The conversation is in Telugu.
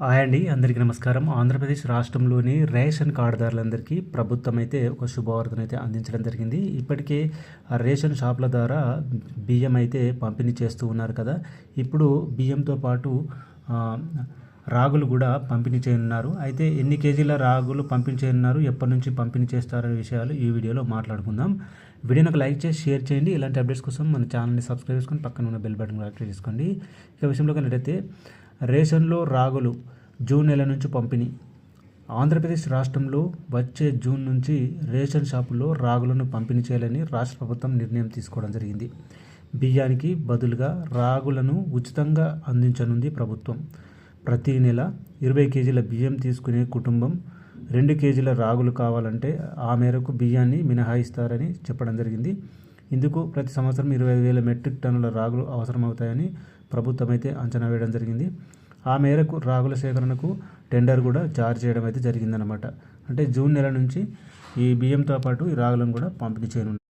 హాయ్ అండి అందరికీ నమస్కారం. ఆంధ్రప్రదేశ్ రాష్ట్రంలోని రేషన్ కార్డుదారులందరికీ ప్రభుత్వం అయితే ఒక శుభవార్తను అయితే అందించడం జరిగింది. ఇప్పటికే ఆ రేషన్ షాపుల ద్వారా బియ్యం అయితే పంపిణీ చేస్తూ ఉన్నారు కదా. ఇప్పుడు బియ్యంతో పాటు రాగులు కూడా పంపిణీ చేయనున్నారు. అయితే ఎన్ని కేజీల రాగులు పంపిణీ చేయనున్నారు ఎప్పటి నుంచి పంపిణీ చేస్తారనే విషయాలు ఈ వీడియోలో మాట్లాడుకుందాం. వీడియోని ఒక లైక్ చేసి షేర్ చేయండి. ఇలాంటి అప్డేట్స్ కోసం మన ఛానల్ని సబ్స్క్రైబ్ చేసుకొని పక్కన ఉన్న బెల్ బటన్ కూడా యాక్టివేట్ చేసుకోండి. ఇక విషయంలో కన్నట్టయితే రేషన్లో రాగులు జూన్ నెల నుంచి పంపిణీ. ఆంధ్రప్రదేశ్ రాష్ట్రంలో వచ్చే జూన్ నుంచి రేషన్ షాపుల్లో రాగులను పంపిణీ చేయాలని రాష్ట్ర ప్రభుత్వం నిర్ణయం తీసుకోవడం జరిగింది. బియ్యానికి బదులుగా రాగులను ఉచితంగా అందించనుంది ప్రభుత్వం. ప్రతి నెల ఇరవై కేజీల బియ్యం తీసుకునే కుటుంబం రెండు కేజీల రాగులు కావాలంటే ఆ మేరకు బియ్యాన్ని మినహాయిస్తారని చెప్పడం జరిగింది. ఇందుకు ప్రతి సంవత్సరం ఇరవై వేల మెట్రిక్ టన్నుల రాగులు అవసరమవుతాయని ప్రభుత్వం అయితే అంచనా వేయడం జరిగింది. ఆ మేరకు రాగుల సేకరణకు టెండర్ కూడా జారీ చేయడం అయితే జరిగిందనమాట అంటే జూన్ నెల నుంచి ఈ బియ్యంతో పాటు ఈ రాగులను కూడా పంపిణీ చేయనున్నారు.